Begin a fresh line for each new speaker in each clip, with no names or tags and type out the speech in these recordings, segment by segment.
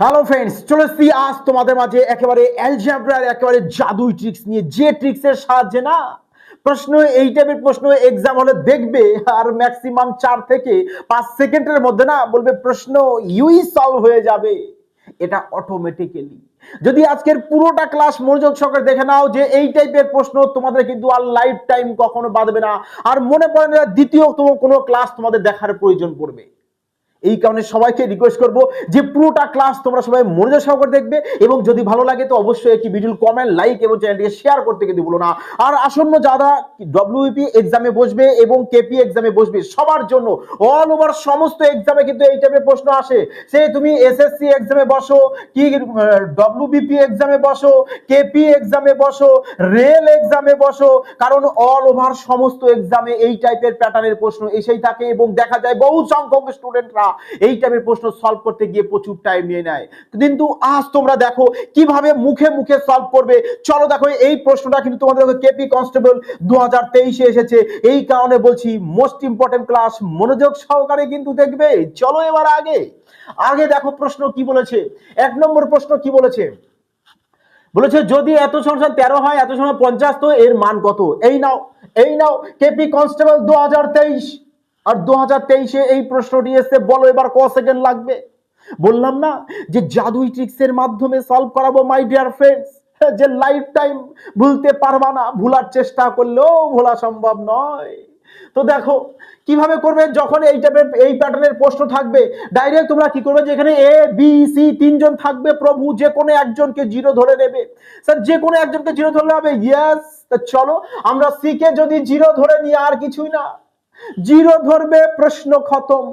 Hello friends চলে এসছি আজ তোমাদের মাঝে একেবারে অ্যালজাব্রার একেবারে জাদুই ট্রিক্স নিয়ে। যে ট্রিক্সের সাহায্যে না, প্রশ্ন, এই টাইপের প্রশ্ন এক্সাম হলে দেখবে, আর ম্যাক্সিমাম চার থেকে পাঁচ সেকেন্ডের মধ্যে না বলবে প্রশ্ন ইউই সলভ হয়ে যাবে। এটা অটোমেটিক্যালি যদি আজকের পুরোটা ক্লাস মনোযোগ সহকারে দেখে নাও যে এই টাইপের প্রশ্ন তোমাদের কিন্তু আর লাইফ টাইম কখনো বাঁধবে না। আর মনে পড়ে না দ্বিতীয় কোনো ক্লাস তোমাদের দেখার প্রয়োজন পড়বে। এই কারণে সবাইকে রিকোয়েস্ট করব যে পুরোটা ক্লাস তোমরা সবাই মনোযোগ সহকারে দেখবে এবং যদি ভালো লাগে তো অবশ্যই একটি ভিডিও কমেন্ট লাইক এবং চ্যানেলটিকে শেয়ার করতে কিন্তু ভুলো না। আর আসন্ন যারা ডব্লিউপি এক্সামে বসবে এবং কেপি এক্সামে বসবে, সবার জন্য অল ওভার সমস্ত এক্সামে কিন্তু এই টাইপের প্রশ্ন আসে। সে তুমি এসএসসি এক্সামে বসো, কি ডব্লিউবিপি এক্সামে বসো কেপি এক্সামে বসো, রেল এক্সামে বসো, কারণ অল ওভার সমস্ত এক্সামে এই টাইপের প্যাটার্নের প্রশ্ন এসেই থাকে এবং দেখা যায় বহু সংখ্যক স্টুডেন্টরা এই টাইপের প্রশ্ন সলভ করতে গিয়ে প্রচুর টাইম নিয়ে নেয়। কিন্তু আজ তোমরা দেখো কীভাবে মুখে মুখে সলভ করবে। চলো দেখো এই প্রশ্নটা কিন্তু তোমাদের কেপি কনস্টেবল দু হাজার তেইশে এসেছে। এই কারণে বলছি মোস্ট ইম্পর্টেন্ট ক্লাস মনোযোগ সহকারে কিন্তু দেখবে। চলো এবার আগে। আগে দেখো প্রশ্ন কি বলেছে। এক নম্বর প্রশ্ন কি বলেছে? বলেছে, যদি এত সংখ্যা তেরো হয়, এত সময় পঞ্চাশ, তো এর মান কত? এই নাও এই নাও কেপি কনস্টেবল দু হাজার তেইশ। আর দু হাজার তেইশে এই প্রশ্নটি এসে, বলো এবার ক সেকেন্ড লাগবে? বললাম না যে জাদুই ট্রিক্সের মাধ্যমে সলভ করাবো মাই ডিয়ার ফ্রেন্ডস যে লাইফ টাইম ভুলতে পারবা না, ভুলার চেষ্টা করলেও ভোলা সম্ভব নয়। তো দেখো, কীভাবে করবে যখন এই টাইপের এই প্যাটার্নের প্রশ্ন থাকবে? ডাইরেক্ট তোমরা কি করবে যেখানে এ বি সি তিনজন থাকবে, প্রভু যে কোনো একজনকে জিরো ধরে নেবে। স্যার যে কোনো একজনকে জিরো ধরলে হবে? ইয়েস চলো, আমরা সি কে যদি জিরো ধরে নিই, আর কিছুই না। জিরো ধরবে প্রশ্ন খতম।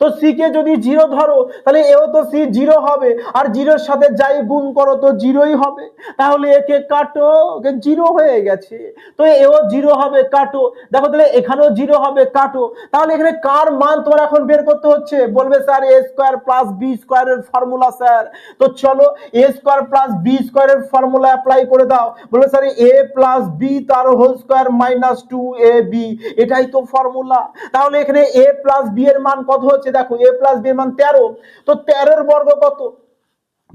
তো সি কে যদি জিরো ধরো, তাহলে এও তো সি জিরো হবে। আর জিরোর সাথে যাই গুণ করো তো জিরোই হবে। তাহলে একে কাটো ওকে জিরো হয়ে গেছে। তো এও জিরো হবে, কাটো। দেখো তাহলে এখানেও জিরো হবে, কাটো। তাহলে এখানে কার মান তোমার এখন বের করতে হচ্ছে? বলবে sir A square plus B স্কোয়ারের ফর্মুলা স্যার। তো চলো এ স্কোয়ার প্লাস বি স্কোয়ারের ফর্মুলা অ্যাপ্লাই করে দাও। বলবে স্যার এ প্লাস বি তার whole square minus two A B এটাই তো ফর্মুলা তাহলে এখানে এ প্লাস বি এর মান কত হচ্ছে? দেখো এ প্লাস বি মান তেরো তো তেরোর বর্গ কত?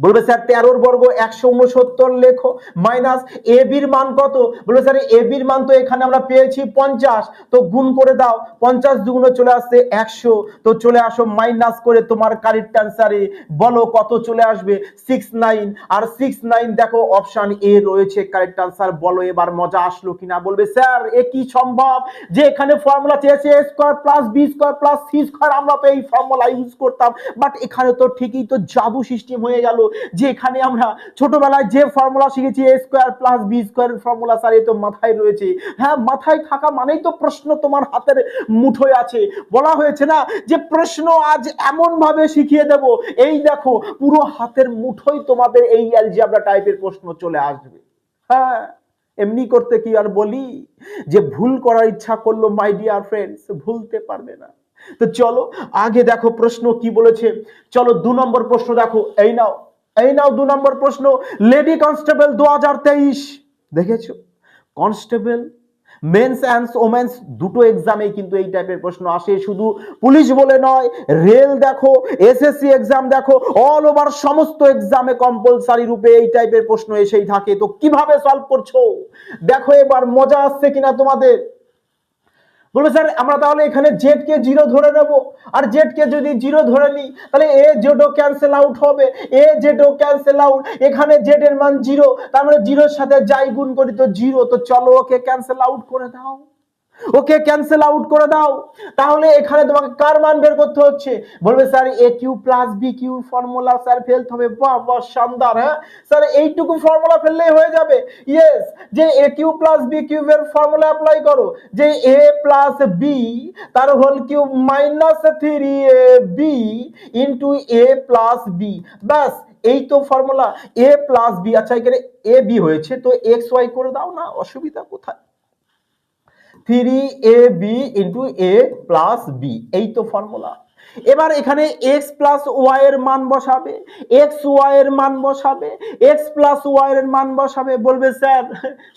বলবে স্যার, তেরোর বর্গ একশো উনসত্তর লেখো, মাইনাস এ বির মান কত? বলবে স্যার, এ বির মান তো এখানে আমরা পেয়েছি পঞ্চাশ। তো গুণ করে দাও, পঞ্চাশ দুগুণে চলে আসছে একশো। তো চলে আসো মাইনাস করে তোমার কারেক্ট অ্যান্সারে বলো কত চলে আসবে? Six nine. আর সিক্স নাইন দেখো অপশন এ রয়েছে কারেক্ট অ্যান্সার। বলো এবার মজা আসলো কিনা? বলবে স্যার, এ কি সম্ভব? যে এখানে ফর্মুলা চেয়েছে A square plus B square plus C square, আমরা তো এই ফর্মুলা ইউজ করতাম। বাট এখানে তো ঠিকই তো জাদু সিস্টেম হয়ে গেল। যে এখানে আমরা ছোটবেলায় যে ফর্মুলা শিখেছি এ স্কোয়ার প্লাস বি স্কোয়ারের ফর্মুলা স্যার তো মাথায় রয়েছে। হ্যাঁ মাথায় থাকা মানেই তো প্রশ্ন তোমার হাতের মুঠোয় আছে। বলা হয়েছে না যে প্রশ্ন আজ এমন ভাবে শিখিয়ে দেব, এই দেখো, পুরো হাতের মুঠোয় তোমাদের এই অ্যালজিব্রা টাইপের প্রশ্ন চলে আসবে। হ্যাঁ এমনি করতে কি আর বলি? যে ভুল করার ইচ্ছা করল মাই ডিয়ার ফ্রেন্ডস ভুলতে পারবে না। তো চলো, আগে দেখো প্রশ্ন কি বলেছে। চলো, দু নম্বর প্রশ্ন দেখো। এই নাও। এই নাও দু নম্বর প্রশ্ন লেডি কনস্টেবল দু হাজার তেইশ, দেখেছ? কনস্টেবল মেন্স অ্যান্ড ওমেন্স দুটো এক্সামে কিন্তু এই টাইপের প্রশ্ন আসে। শুধু পুলিশ বলে নয় রেল দেখো এসএসসি এক্সাম দেখো অল ওভার সমস্ত এক্সামে কম্পালসারি রূপে এই টাইপের প্রশ্ন এসেই থাকে। তো কীভাবে সলভ করছ? দেখো এবার মজা আসছে কিনা তোমাদের? বলবে, স্যার, আমরা তাহলে এখানে জেড কে জিরো ধরে নেব। আর জেড কে যদি জিরো ধরে নিই, তাহলে এ জেডও ক্যান্সেল আউট হবে। এ জেডও ক্যান্সেল আউট এখানে জেড এর মান জিরো তার মানে জিরোর সাথে যাই গুণ করি তো জিরো তো চলো ওকে ক্যান্সেল আউট করে দাও। ওকে ক্যান্সেল আউট করে দাও। তাহলে এখানে তোমাকে কার মান বের করতে হচ্ছে? বলবে, sir A cube plus B cube formula sir ফেলতে হবে। বাহ বাহ, শানদার হ্যাঁ? স্যার, এইটুকু ফর্মুলা ফেললেই হয়ে যাবে। ইয়েস যে এ কিউ প্লাস বি কিউবের ফর্মুলা অ্যাপ্লাই করো। যে এ প্লাস বি তার whole cube minus three A B into A plus B ব্যাস, এই তো ফর্মুলা এ প্লাস বি আচ্ছা এখানে এ বি হয়েছে, তো এক্স ওয়াই করে দাও না, অসুবিধা কোথায়? Three A B into A plus B এই তো ফর্মুলা এবার এখানে এক্স প্লাস ওয়াই এর মান বসাবে এক্স ওয়াই এর মান বসাবে এক্স প্লাস ওয়াই এর মান বসাবে, বলবে স্যার,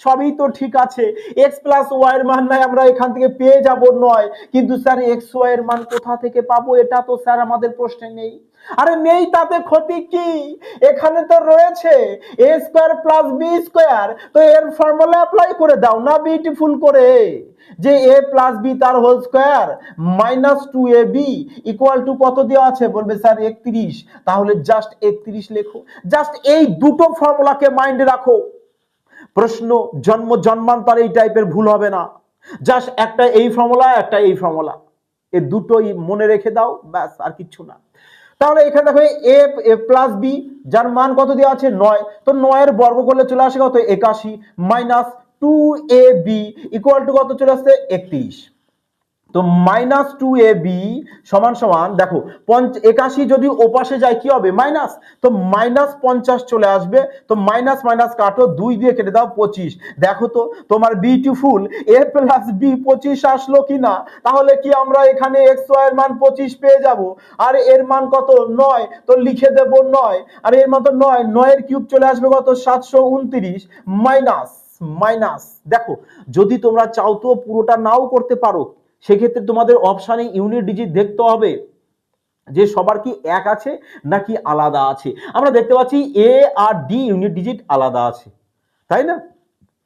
সবই তো ঠিক আছে এক্স প্লাস ওয়াই এর মান নাই, আমরা এখান থেকে পেয়ে যাব নয়, কিন্তু স্যার এক্স ওয়াই এর মান কোথা থেকে পাবো? এটা তো স্যার আমাদের প্রশ্নে নেই। আরে নেই তাতে ক্ষতি কি? এখানে তো রয়েছে A square plus B square তো এর ফর্মুলা অ্যাপ্লাই করে দাও না বিউটিফুল করে। যে এ প্লাস বি তার whole square minus two A B equal to কত দেওয়া আছে? বলবে স্যার একত্রিশ। তাহলে জাস্ট একত্রিশ লেখো। জাস্ট এই দুটো ফর্মুলাকে মাইন্ডে রাখো। প্রশ্ন, জন্ম, জন্মান্তর এই টাইপের ভুল হবে না। জাস্ট একটা এই ফর্মুলা একটা এই ফর্মুলা এই দুটোই মনে রেখে দাও, ব্যাস, আর কিচ্ছু না। তাহলে এখানে দেখো এ প্লাস বি যার মান কত দেওয়া আছে নয়। তো নয়ের বর্গ করলে চলে আসে কত? একাশি minus two A B equal to কত চলে আসছে? একত্রিশ। তো মাইনাস টু এ বি সমান সমান, দেখো, পঞ্চ, একাশি যদি ওপাশে যায়, কি হবে? মাইনাস তো মাইনাস পঞ্চাশ চলে আসবে, তো মাইনাস মাইনাস কাটো, দুই দিয়ে কেটে দাও পঁচিশ। দেখো তো, তোমার বিউটিফুল এ প্লাস বি পঁচিশ আসলো কি না? তাহলে কি আমরা এখানে এক্স ওয়াই এর মান পঁচিশ পেয়ে যাব? আর এর মান কত? নয়। তো লিখে দেব নয়। আর এর মান তো নয়। নয়ের কিউব চলে আসবে কত? সাতশো উনত্রিশ। মাইনাস মাইনাস দেখো, যদি তোমরা চাও তো পুরোটা নাও করতে পারো। সেক্ষেত্রে তোমাদের অপশানে ইউনিট ডিজিট দেখতে হবে। যে সবার কি এক আছে নাকি আলাদা আছে? আমরা দেখতে পাচ্ছি এ আর ডি ইউনিট ডিজিট আলাদা আছে। তাই না?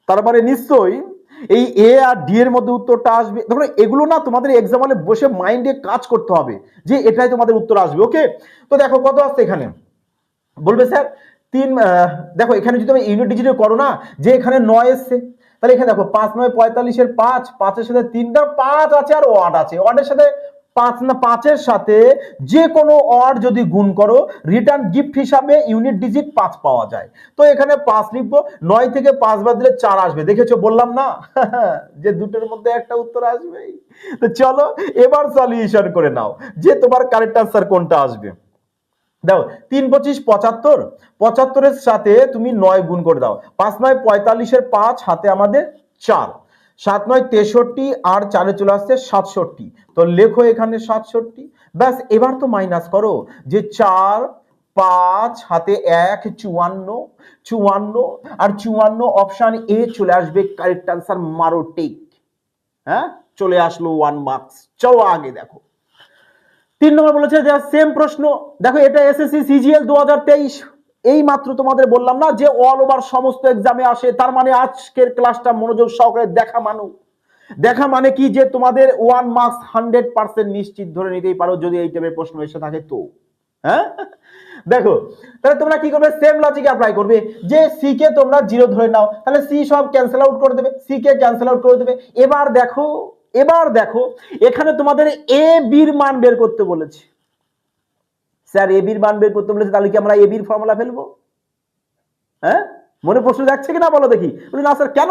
তার মানে নিশ্চয়ই এই এ আর ডি এর মধ্যে উত্তরটা আসবে। দেখো এগুলো না তোমাদের এক্সাম বসে মাইন্ডে কাজ করতে হবে যে এটাই তোমাদের উত্তর আসবে ওকে তো দেখো কত আসছে এখানে? বলবে স্যার তিন দেখো, এখানে যদি তুমি ইউনিট ডিজিটে করো না, যে এখানে নয় এসছে তাহলে এখানে দেখো পাঁচ নয় পঁয়তাল্লিশের পাঁচ, পাঁচের সাথে তিনটা পাঁচ আছে আর ওয়াট আছে। ওয়াটের সাথে পাঁচ না, পাঁচের সাথে যে কোনো অড যদি গুণ করো রিটার্ন গিফট হিসাবে ইউনিট ডিজিট পাঁচ পাওয়া যায়। তো এখানে পাঁচ লিখব, নয় থেকে পাঁচ বাদ দিলে চার আসবে। দেখেছ? বললাম না? যে দুটোর মধ্যে একটা উত্তর আসবেই। তো চলো, এবার সলিউশন করে নাও, যে তোমার কারেক্ট আনসার কোনটা আসবে। দেখো তিন পঁচিশ পঁচাত্তর, পঁচাত্তরের সাথে তুমি নয় গুণ করে দাও। পাঁচ নয় পঁয়তাল্লিশের পাঁচ, হাতে আমাদের চার। সাত নয় তেষট্টি, আর চারে চলে আসছে সাতষট্টি। তো লেখো এখানে সাতষট্টি। ব্যাস, এবার তো মাইনাস করো যে চার, পাঁচ, হাতে এক, চুয়ান্ন চুয়ান্ন, আর চুয়ান্ন অপশান এ চলে আসবে। কারেক্ট আনসার মারো টেক হ্যাঁ? চলে আসলো ওয়ান মার্কস চলো আগে দেখো। তিন নম্বর বলেছে যে সেম প্রশ্ন। দেখো এটা এসএসসি সিজিএল দু এই মাত্র তোমাদের বললাম না যে অল ওভার সমস্ত এক্সামে আসে, তার মানে আজকের ক্লাসটা মনোযোগ সহকারে দেখা মানো। দেখা মানে কি যে তোমাদের ওয়ান মার্কস হান্ড্রেড পার্সেন্ট নিশ্চিত ধরে নিতেই পারো যদি এই টাইপের প্রশ্ন এসে থাকে তো। হ্যাঁ? দেখো, তাহলে তোমরা কি করবে? সেম লজিক অ্যাপ্লাই করবে। যে সি কে তোমরা জিরো ধরে নাও, তাহলে সি সব ক্যান্সেল আউট করে দেবে সি কে ক্যান্সেল আউট করে দেবে। এবার দেখো এবার দেখো, এখানে তোমাদের এ বির মান বের করতে বলেছে। স্যার এ বির মান বের করতে বলেছে, তাহলে কি আমরা এ বির ফর্মুলা ফেলব? হ্যাঁ? মনে প্রশ্ন যাচ্ছে কি না বলো দেখি। বলি, না স্যার, কেন?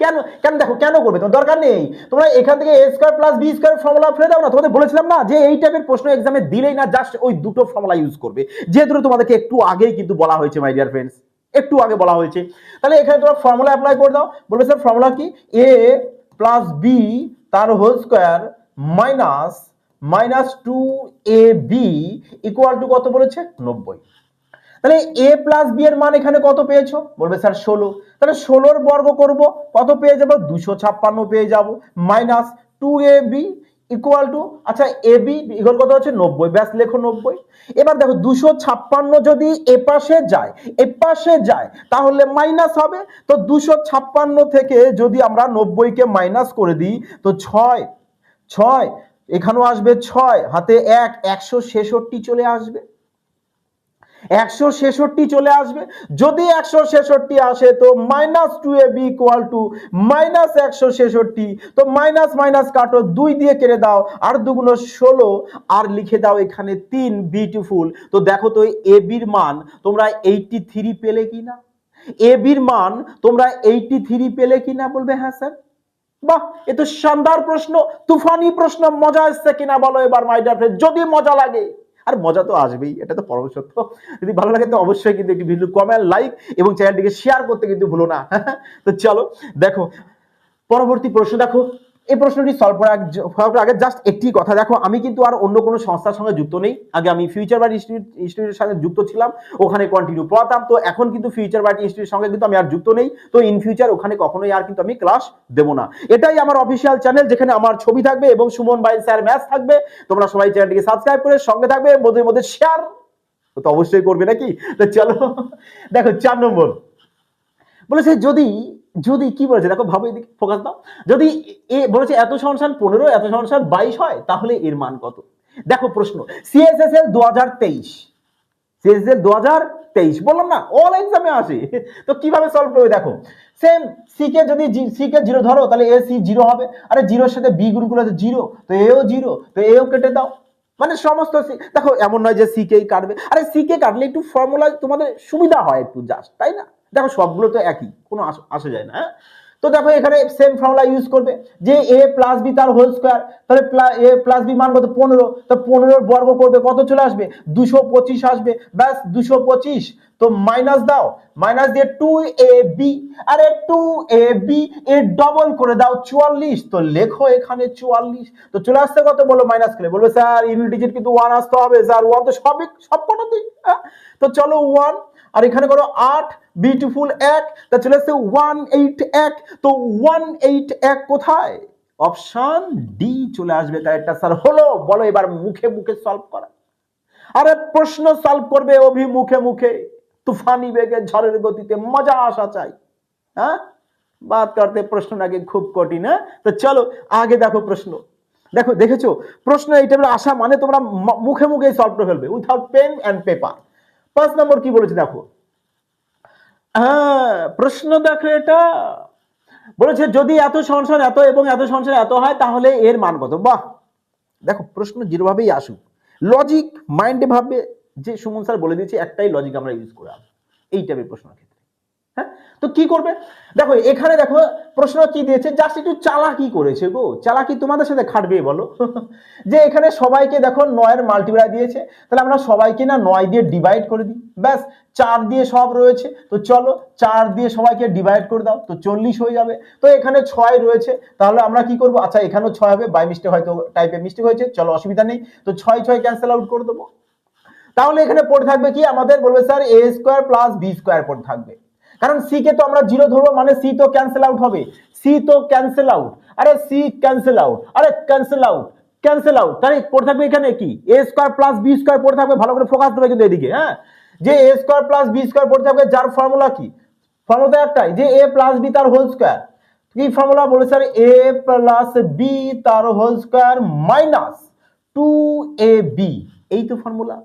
কেন? কেন দেখো, কেন করবে? তোমার দরকার নেই। তোমরা এখান থেকে A square plus B square formula ফেলে দাও না। তোমাদের বলেছিলাম না যে এই টাইপের প্রশ্ন এক্সামে দিলেই না জাস্ট ওই দুটো ফর্মুলা ইউজ করবে। যেহেতু তোমাদেরকে একটু আগেই কিন্তু বলা হয়েছে মাই ডিয়ার ফ্রেন্ডস একটু আগে বলা হয়েছে। তাহলে এখানে তোমরা ফর্মুলা অ্যাপ্লাই করে দাও। বলবে, স্যার ফর্মুলা কি? এ প্লাস বি তার whole square minus minus two A B equal to কত বলেছে? নব্বই। তাহলে এ প্লাস বি এর মান এখানে কত পেয়েছ? বলবে স্যার ষোলো। তাহলে ষোলোর বর্গ করব, কত পেয়ে যাব? দুশো ছাপ্পান্ন পেয়ে যাব। Minus two A B equal to আচ্ছা এ বি ইকুয়াল কত হচ্ছে? নব্বই। ব্যাস, লেখো নব্বই। এবার দেখো, দুশো ছাপ্পান্ন যদি এপাশে যায় এপাশে যায়, তাহলে মাইনাস হবে। তো দুশো ছাপ্পান্ন থেকে যদি আমরা নব্বইকে মাইনাস করে দিই, তো ছয় ছয়, এখানেও আসবে ছয়, হাতে এক, একশো ছেষট্টি চলে আসবে। একশো ছেষট্টি চলে আসবে। যদি একশো ছেষট্টি আসে, তো minus two A B equal to minus একশো ছেষট্টি, তো মাইনাস মাইনাস কাটো, দুই দিয়ে কেটে দাও, আর দুগুণ ষোলো, আর লিখে দাও এখানে তিন বিউটিফুল তো দেখো তো এ বির মান, তোমরা এইটটি থ্রি পেলে কি না এ বির মান, তোমরা এইটটি থ্রি পেলে কি না বলবে? হ্যাঁ স্যার বাহ, এ তো শানদার প্রশ্ন, তুফানি প্রশ্ন, মজা এসছে কিনা বলো এবার মাই যদি মজা লাগে। আর মজা তো আসবেই, এটা তো পরম সত্য। যদি ভালো লাগে তো অবশ্যই কিন্তু একটি ভিডিও কমেন্ট লাইক এবং চ্যানেলটিকে শেয়ার করতে কিন্তু ভুলো না। তো চলো, দেখো, পরবর্তী প্রশ্ন দেখো। এই প্রশ্নটি সলভ করার করার আগে জাস্ট একটি কথা। দেখো, আমি কিন্তু আর অন্য কোনো সংস্থার সঙ্গে যুক্ত নেই। আগে আমি ফিউচার ইনস্টিটিউট ইনস্টিটিউটের সঙ্গে যুক্ত ছিলাম, ওখানে কন্টিনিউ পড়াতাম। তো এখন কিন্তু ফিউচার বাট ইনস্টিটিউটের সঙ্গে কিন্তু আমি আর যুক্ত নেই। তো ইন ফিউচার ওখানে কখনোই আর কিন্তু আমি ক্লাস দেবো না। এটাই আমার অফিসিয়াল চ্যানেল যেখানে আমার ছবি থাকবে এবং সুমন ভাই স্যার ম্যাচ থাকবে। তোমরা সবাই চ্যানেলটিকে সাবস্ক্রাইব করে সঙ্গে থাকবে মধ্যে মধ্যে শেয়ার তো অবশ্যই করবে নাকি? তো চলো, দেখো, চার নম্বর। বলেছে, যদি যদি কি বলেছে, দেখো ভাবো এদিকে ফোকাস দাও। যদি এ বলেছে এত সংসান পনেরো, এত সংসান বাইশ হয়, তাহলে এর মান কত? দেখো প্রশ্ন সিএসএসএল দু হাজার তেইশ সিএসএল দু হাজার তেইশ, বললাম না অল এক্সামে আসে। তো কীভাবে সলভ করবে দেখো? সেম সি কে যদি সি কে জিরো ধরো, তাহলে এ সি জিরো হবে। আরে জিরোর সাথে বি গ্রুপগুলো আছে জিরো তো এও জিরো তো এও কেটে দাও। মানে সমস্ত দেখো এমন নয় যে সি কেই কাটবে। আরে সি কে কাটলে একটু ফর্মুলা তোমাদের সুবিধা হয় একটু জাস্ট তাই না? দেখো সবগুলো তো একই, কোনো আস- যায় না হ্যাঁ? তো দেখো এখানে সেম ফর্মুলা ইউজ করবে, যে এ প্লাস বি তার হোল স্কোয়ার তাহলে এ প্লাস বি মান কত পনেরো, তো পনেরোর বর্গ করবে, কত চলে আসবে দুশো পঁচিশ আসবে, ব্যাস দুশো পঁচিশ, তো মাইনাস দাও মাইনাস দিয়ে টু এ বি আরে টু এ বি এর ডবল করে দাও চুয়াল্লিশ, তো লেখো এখানে চুয়াল্লিশ, তো চলে আসতে কত বলো মাইনাস করে, বলবে স্যার ইউনিট ডিজিট কিন্তু ওয়ান আসতে হবে স্যার ওয়ান তো সবই সব কটাতেই হ্যাঁ? তো চলো ওয়ান আর এখানে করো আট বিউটিফুল এক, তা চলে আসছে ওয়ান এইট এক, তো ওয়ান এইট এক কোথায়? অপশন ডি চলে আসবে কারেক্টটা স্যার হলো, বলো এবার মুখে মুখে সলভ করা। আরে প্রশ্ন সলভ করবে অভি মুখে মুখে, তুফানি বেগে ঝড়ের গতিতে মজা আসা চাই। হ্যাঁ? বাত করতে প্রশ্ন নাকি খুব কঠিন হ্যাঁ? তো চলো, আগে দেখো প্রশ্ন। দেখো, দেখেছ? প্রশ্ন এই টাইপের আসা মানে তোমরা মুখে মুখে সলভ করে ফেলবে উইথাউট পেন অ্যান্ড পেপার পাঁচ নম্বর কি বলেছে দেখো? হ্যাঁ প্রশ্ন দেখো এটা। বলেছে, যদি এত সংসার এত এবং এত সংসার এত হয়, তাহলে এর মান কত? বাহ! দেখো, প্রশ্ন যেভাবেই আসুক। লজিক মাইন্ডে ভাববে যে সুমন স্যার বলে দিয়েছে, একটাই লজিক আমরা ইউজ করে। এই টাইপের প্রশ্ন ক্ষেত্রে হ্যাঁ? তো কি করবে? দেখো, এখানে দেখো, প্রশ্ন কি দিয়েছে? জাস্ট একটু চালাকি করেছে গো। চালাকি তোমাদের সাথে খাটবে, বলো। যে এখানে সবাইকে দেখো, নয়ের মাল্টিপ্লাই দিয়েছে। তাহলে আমরা সবাইকে না নয় দিয়ে ডিভাইড করে দিই। ব্যাস, চার দিয়ে সব রয়েছে। তো চলো, চার দিয়ে সবাইকে ডিভাইড করে দাও। তো চল্লিশ হয়ে যাবে। তো এখানে ছয় রয়েছে। তাহলে আমরা কি করব? আচ্ছা এখানেও ছয় হবে। বাই মিস্টেক হয়তো টাইপের মিস্টেক হয়েছে। চলো, অসুবিধা নেই। তো ছয় ছয় ক্যান্সেল আউট করে দেবো। তাহলে এখানে পড়ে থাকবে কি? আমাদের বলবে, sir A square plus B square পড়ে থাকবে। কারণ সি কে তো আমরা জিরো ধরবো মানে সি তো ক্যান্সেল আউট হবে। সি তো ক্যান্সেল আউট আরে সি ক্যান্সেল আউট আরে ক্যান্সেল আউট ক্যান্সেল আউট তাহলে পড়ে থাকবে এখানে কি? A square plus B square পড়ে থাকবে, ভালো করে ফোকাস দেবে কিন্তু এদিকে হ্যাঁ? যে A square plus B square পড়ে থাকবে, যার ফর্মুলা কি? ফর্মুলা একটাই, যে এ প্লাস বি তার হোল স্কোয়ার কি ফর্মুলা বলে স্যার এ প্লাস বি তার whole square minus two A B এই তো ফর্মুলা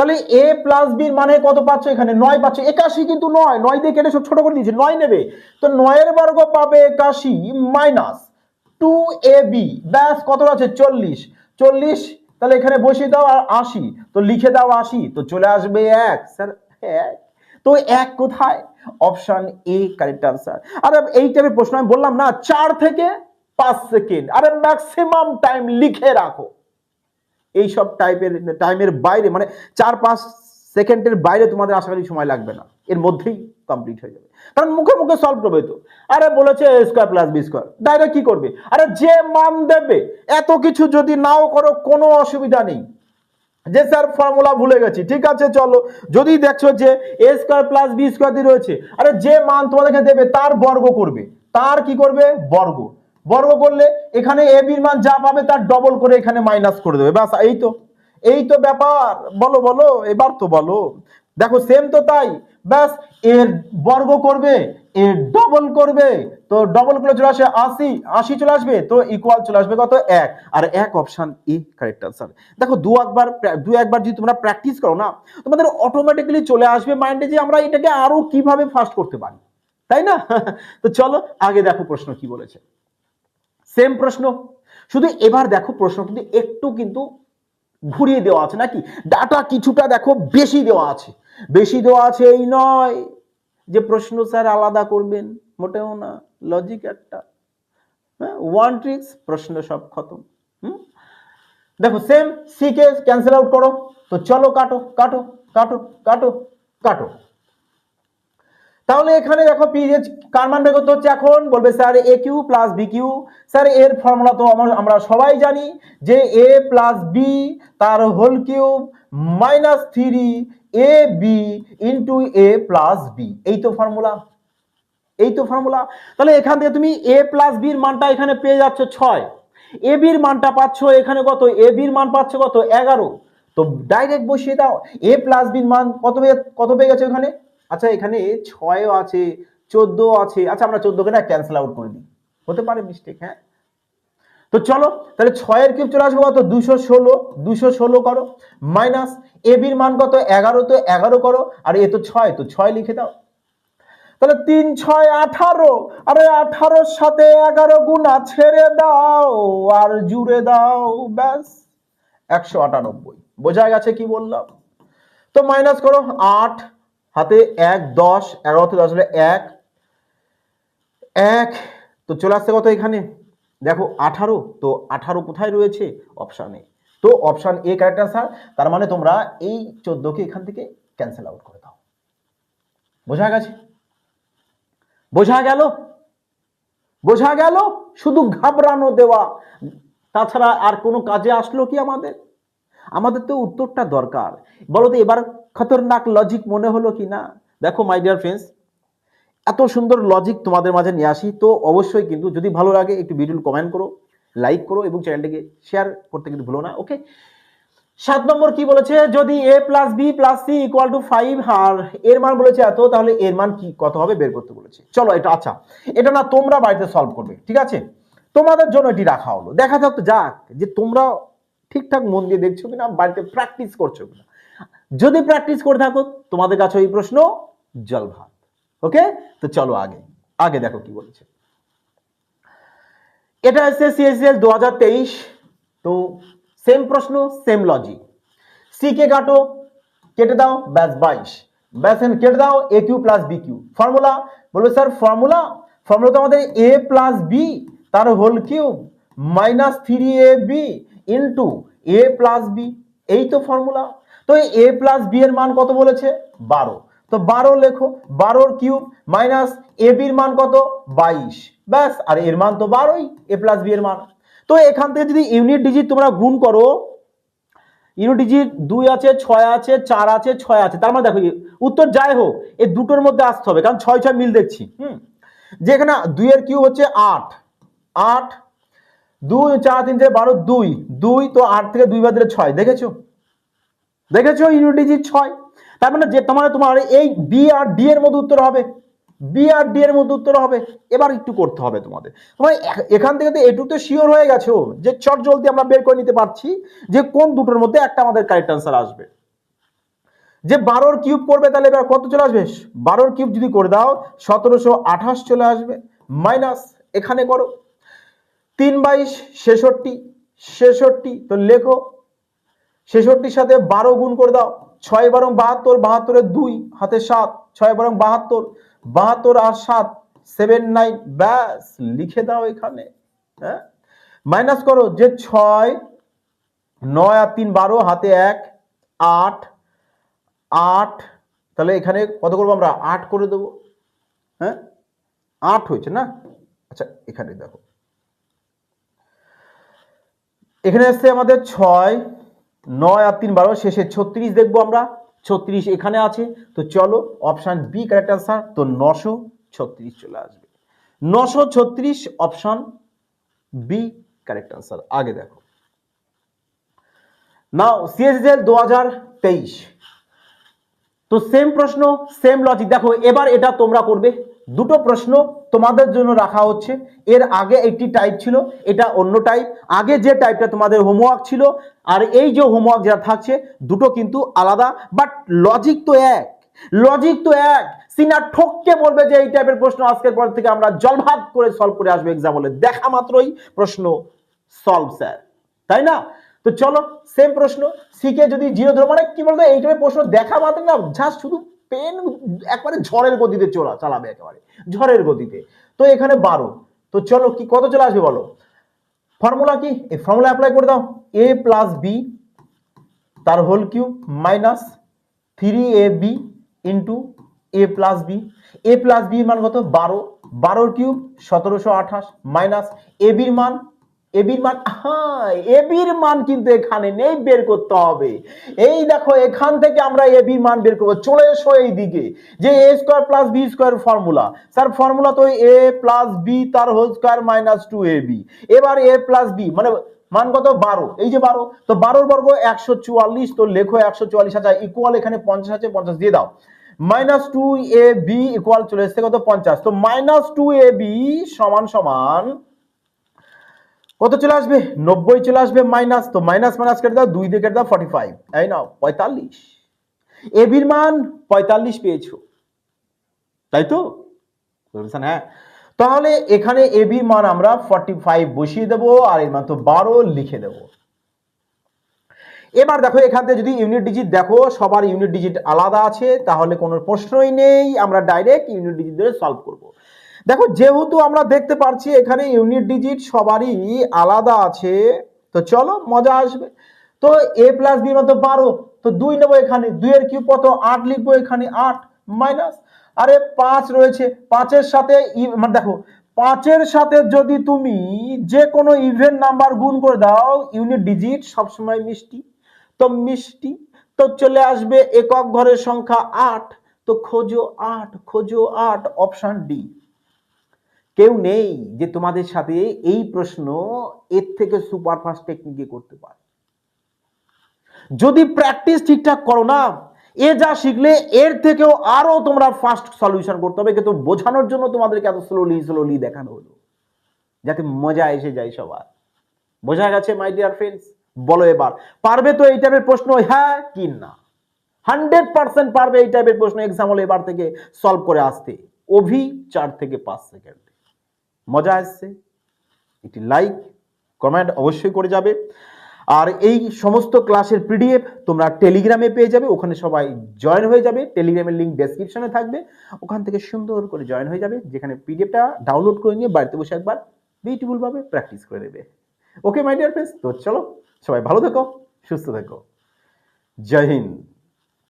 তাহলে এ প্লাস বির মানে কত পাচ্ছ এখানে? নয় পাচ্ছ। একাশি কিন্তু নয়। নয় দিয়ে কেটে সব ছোট করে দিয়েছে। নয় নেবে। তো নয়ের বর্গ পাবে একাশি মাইনাস টু এ বি ব্যাস, কত আছে? চল্লিশ। চল্লিশ, তাহলে এখানে বসিয়ে দাও আর আশি। তো লিখে দাও আশি। তো চলে আসবে এক। স্যার, এক। তো এক কোথায়? অপশন এ কারেক্ট আনসার আরে এই টাইপের প্রশ্ন আমি বললাম না, চার থেকে পাঁচ সেকেন্ড আরে ম্যাক্সিমাম টাইম লিখে রাখো। এইসব টাইপের টাইমের বাইরে মানে চার পাঁচ সেকেন্ডের বাইরে তোমাদের আশা করি সময় লাগবে না। এর মধ্যেই কমপ্লিট হয়ে যাবে। কারণ মুখে মুখে সলভ করবে তো। আরে বলেছে A square plus B square direct কি করবে? আরে যে মান দেবে, এত কিছু যদি নাও করো, কোনো অসুবিধা নেই। যে স্যার ফর্মুলা ভুলে গেছি, ঠিক আছে, চলো। যদি দেখছ যে A square plus B square দিয়ে রয়েছে, আরে যে মান তোমাদেরকে দেবে, তার বর্গ করবে। তার কি করবে? বর্গ। বর্গ করলে এখানে এ বির মান যা পাবে তার ডবল করে এখানে মাইনাস করে দেবে। ব্যাস, এই তো। এই তো ব্যাপার। বলো বলো, এবার তো বলো। দেখো সেম তো তাই। ব্যাস এর বর্গ করবে এর ডবল করবে। তো ডবল করে চলে আসে আশি। আশি চলে আসবে, তো ইকুয়াল চলে আসবে কত? এক। আর এক অপশন ই কারেক্ট আনসার দেখো, দু একবার দু একবার যদি তোমরা প্র্যাকটিস করো না, তোমাদের অটোমেটিক্যালি চলে আসবে মাইন্ডে যে আমরা এটাকে আরও কীভাবে ফাস্ট করতে পারি। তাই না? তো চলো, আগে দেখো প্রশ্ন কি বলেছে। সেম প্রশ্ন। শুধু এবার দেখো প্রশ্ন কিন্তু একটু কিন্তু ঘুরিয়ে দেওয়া আছে নাকি? ডাটা কিছুটা দেখো বেশি দেওয়া আছে। বেশি দেওয়া আছে এই নয় যে প্রশ্ন স্যার আলাদা করবেন, মোটেও না লজিক একটা। হ্যাঁ ওয়ান ট্রিক্স প্রশ্ন সব খতম। দেখো সেম সি কে ক্যান্সেল আউট করো। তো চলো কাটো কাটো কাটো কাটো কাটো। তাহলে এখানে দেখো পিএইচ কার মান বের করতে হচ্ছে এখন? বলবে sir A cube plus B cube sir এর ফর্মুলা তো আমরা সবাই জানি যে এ প্লাস বি তার whole cube minus three A B into A plus B এই তো ফর্মুলা এই তো ফর্মুলা তাহলে এখান থেকে তুমি এ প্লাস বির মানটা এখানে পেয়ে যাচ্ছ ছয়। এ বির মানটা পাচ্ছ এখানে কত? এ বির মান পাচ্ছ কত? এগারো। তো ডাইরেক্ট বসিয়ে দাও। এ প্লাস বির মান কত কত পেয়ে গেছে ওখানে আচ্ছা এখানে ছয়ও আছে চোদ্দ আছে। আচ্ছা আমরা চোদ্দকে না ক্যান্সেল আউট করে দিই। হতে পারে মিস্টেক হ্যাঁ? তো চলো, তাহলে ছয়ের কিউব চলে আসব কত? দুশো ষোলো। দুশো ষোলো করো। মাইনাস এ বির মান কত? এগারো। তো এগারো করো। আর এ তো ছয়। তো ছয় লিখে দাও। তাহলে তিন, ছয়, আঠারো। আরে আঠারোর সাথে এগারো গুণা ছেড়ে দাও আর জুড়ে দাও, ব্যাস। একশো আটানব্বই। বোঝা গেছে কি বললাম? তো মাইনাস করো, আট। হাতে এক, দশ এগারোতে দশ হলে এক। এক, তো চলে আসছে কত এখানে? দেখো আঠারো, তো আঠারো কোথায় রয়েছে? অপশানে তো অপশান এ ক্যারেক্টার স্যার তার মানে তোমরা এই চোদ্দকে এখান থেকে ক্যান্সেল আউট করে দাও। বোঝা গেছে? বোঝা গেল? বোঝা গেল? শুধু ঘাবড়ানো দেওয়া। তাছাড়া আর কোনো কাজে আসলো কি আমাদের? আমাদের তো উত্তরটা দরকার। বলো তো এবার খতরনাক লজিক মনে হলো কি না? দেখো মাই ডিয়ার ফ্রেন্ডস এত সুন্দর লজিক তোমাদের মাঝে নিয়ে আসি। তো অবশ্যই কিন্তু যদি ভালো লাগে, একটু ভিডিও কমেন্ট করো লাইক করো এবং চ্যানেলটিকে শেয়ার করতে কিন্তু ভুলো না ওকে সাত নম্বর কি বলেছে? যদি A plus B plus C equal to five আর এর মান বলেছে এত, তাহলে এর মান কি, কত হবে? বের করতে বলেছে। চলো, এটা আচ্ছা এটা না তোমরা বাড়িতে সলভ করবে, ঠিক আছে? তোমাদের জন্য এটি রাখা হলো। দেখা যাক যাক, যে তোমরা ঠিকঠাক মন দিয়ে দেখছ কিনা, বাড়িতে প্র্যাকটিস করছ কিনা। যদি প্র্যাকটিস করে থাকো, তোমাদের কাছে এই প্রশ্ন জল ভাত। ওকে তো চলো আগে। আগে দেখো কি বলেছে। এটা এসছে সিএসএল দু হাজার তেইশ। তো সেম প্রশ্ন সেম লজিক সি কে কাটো কেটে দাও, ব্যাস বাইশ। ব্যাস কেটে দাও A cube plus B cube formula বলবে স্যার ফর্মুলা ফর্মুলা তো আমাদের এ প্লাস বি তার whole cube minus three A B into A plus B এই তো ফর্মুলা তো এ প্লাস বি এর মান কত বলেছে? বারো। তো বারো লেখো, বারোর কিউব মাইনাস এ বির মান কত? বাইশ। ব্যাস, আর এর মান তো বারোই এ প্লাস বি এর মান। তো এখান থেকে যদি ইউনিট ডিজিট তোমরা গুণ করো ইউনিট ডিজিট দুই আছে, ছয় আছে, চার আছে, ছয় আছে, তার মানে দেখো, উত্তর যাই হোক, এই দুটোর মধ্যে আসতে হবে, কারণ ছয় ছয় মিল দেখছি, হুম? যেখানে দুইয়ের কিউব হচ্ছে আট। আট, দুই, চার, তিন থেকে বারো, দুই। দুই তো আট থেকে দুই বাদ দিলে ছয়, দেখেছ? দেখেছ ইউনিট ডিজিট ছয়? তার মানে যে তোমার তোমার এই বি আর ডি এর মধ্যে উত্তর হবে। বি আর ডি এর মধ্যে উত্তর হবে। এবার একটু করতে হবে তোমাদের। তোমার এখান থেকে তো এটুকু তো শিওর হয়ে গেছো যে চট জলদি আমরা বের করে নিতে পারছি যে কোন দুটোর মধ্যে একটা আমাদের কারেক্ট আনসার আসবে। যে বারোর কিউব করবে তাহলে এবার কত চলে আসবে? বারোর কিউব যদি করে দাও, সতেরোশো আঠাশ চলে আসবে। মাইনাস এখানে করো। তিন বাইশ, ছেষট্টি ছেষট্টি, তো লেখো। ছেষট্টির সাথে বারো গুণ করে দাও। ছয় বারং বাহাত্তর, বাহাত্তরের দুই, হাতে সাত। ছয় বারং বাহাত্তর বাহাত্তর আর সাত সেভেন নাইন ব্যাস, লিখে দাও এখানে। হ্যাঁ? মাইনাস করো যে ছয়, নয় আর তিন বারো, হাতে এক, আট আট, তাহলে এখানে কত করব আমরা? আট করে দেবো। হ্যাঁ? আট হয়েছে না? আচ্ছা এখানে দেখো। এখানে আসছে আমাদের ছয় নয় আর তিন বারো, শেষে ছত্রিশ দেখব আমরা। ছত্রিশ এখানে আছে। তো চলো অপশান বি কারেক্ট আনসার তো নশো ছত্রিশ চলে আসবে। নশো ছত্রিশ অপশান বি কারেক্ট আনসার আগে দেখো। নাও সিএসএল দু হাজার তেইশ। তো সেম প্রশ্ন সেম লজিক দেখো, এবার এটা তোমরা করবে। দুটো প্রশ্ন তোমাদের জন্য রাখা হচ্ছে। এর আগে একটি টাইপ ছিল, এটা অন্য টাইপ আগে যে টাইপটা তোমাদের হোমওয়ার্ক ছিল, আর এই যে হোমওয়ার্ক যেটা থাকছে, দুটো কিন্তু আলাদা বাট লজিক তো এক। লজিক তো এক। সিনা ঠককে বলবে যে এই টাইপের প্রশ্ন আজকের পর থেকে আমরা জলভাত করে সলভ করে আসব এক্সাম হলে দেখা মাত্রই প্রশ্ন সলভ স্যার তাই না? তো চলো সেম প্রশ্ন। শিখে যদি জিরো ধরো মানে কি বলতো, এই টাইপের প্রশ্ন দেখা মাত্র না জাস্ট শুধু পেন একবারে ঝড়ের গতিতে চলা, চালাবে একেবারে, ঝড়ের গতিতে। তো এখানে বারো। তো চলো কি, কত চলে আসবে বলো? ফর্মুলা কি? এই ফর্মুলা অ্যাপ্লাই করে দাও। এ প্লাস বি তার whole cube minus three A B into A plus B A plus B মান কত? বারো। বারোর কিউব সতেরোশো আঠাশ মাইনাস এ বির মান এ বির মান হ্যাঁ এ বির মান কিন্তু এখানে নেই, বের করতে হবে। এই দেখো, এখান থেকে আমরা এ বির মান বের করব। চলে এসো এই দিকে যে A square plus B square formula sir formula তো এ প্লাস বি তার whole square minus two A B এবার এ প্লাস বি মানে মান কত? বারো। এই যে বারো, তো বারোর বর্গ একশো চুয়াল্লিশ, তো লেখো একশো চুয়াল্লিশ আচ্ছা ইকুয়াল এখানে পঞ্চাশ আছে, পঞ্চাশ দিয়ে দাও। Minus two A B equal চলে এসছে কত? পঞ্চাশ। তো মাইনাস টু এ বি সমান সমান কত চলে আসবে? নব্বই চলে আসবে মাইনাস তো মাইনাস মাইনাস কেটে দাও, দুই দিয়ে কেটে দাও ফর্টি ফাইভ তাই নাও, পঁয়তাল্লিশ। এবির মান পঁয়তাল্লিশ পেয়েছ। তাই তো? হ্যাঁ। তাহলে এখানে এবির মান আমরা ফর্টি ফাইভ বসিয়ে দেবো, আর এর মান তো বারো লিখে দেবো। এবার দেখো, এখান থেকে যদি ইউনিট ডিজিট দেখো, সবার ইউনিট ডিজিট আলাদা আছে, তাহলে কোনো প্রশ্নই নেই। আমরা ডাইরেক্ট ইউনিট ডিজিট ধরে সলভ করব। দেখো, যেহেতু আমরা দেখতে পারছি এখানে ইউনিট ডিজিট সবারই আলাদা আছে, তো চলো মজা আসবে। তো এ প্লাস বি মতো বারো, তো দুই নেব এখানে, দুইয়ের কিউব কত? আট লিখব এখানে, আট মাইনাস আরে পাঁচ রয়েছে, পাঁচের সাথে ই- মানে দেখো, পাঁচের সাথে যদি তুমি যে কোনো ইভেন নাম্বার গুণ করে দাও ইউনিট ডিজিট সবসময় মিষ্টি, তো মিষ্টি। তো চলে আসবে একক ঘরের সংখ্যা আট, তো খোঁজো আট খোঁজো আট অপশন ডি কেউ নেই যে তোমাদের সাথে এই প্রশ্ন এর থেকে সুপারফাস্ট টেকনিকে করতে পারে। যদি প্র্যাকটিস ঠিকঠাক করো না, এ যা শিখলে এর থেকেও আরও তোমরা ফাস্ট সলিউশন করতে হবে, কিন্তু বোঝানোর জন্য তোমাদেরকে এত স্লোলি স্লোলি দেখানো হলো। যাতে মজা এসে যায় সবার। বোঝা গেছে মাই ডিয়ার ফ্রেন্ডস বলো এবার, পারবে তো এই টাইপের প্রশ্ন? হ্যাঁ কি না? হান্ড্রেড পার্সেন্ট পারবে এই টাইপের প্রশ্ন এক্সাম হলে এবার থেকে সলভ করে আসতে। অভি চার থেকে পাঁচ সেকেন্ড মজা আসছে। একটি লাইক কমেন্ট অবশ্যই করে যাবে। আর এই সমস্ত ক্লাসের পিডিএফ তোমরা টেলিগ্রামে পেয়ে যাবে। ওখানে সবাই জয়েন হয়ে যাবে। টেলিগ্রামের লিঙ্ক ডেসক্রিপশনে থাকবে। ওখান থেকে সুন্দর করে জয়েন হয়ে যাবে। যেখানে পিডিএফটা ডাউনলোড করে নিয়ে বাড়িতে বসে একবার বিউটিফুল ভাবে প্র্যাকটিস করে দেবে ওকে মাই ডিয়ার ফ্রেন্ডস তো চলো সবাই ভালো থেকো, সুস্থ থেকো। জয় হিন্দ।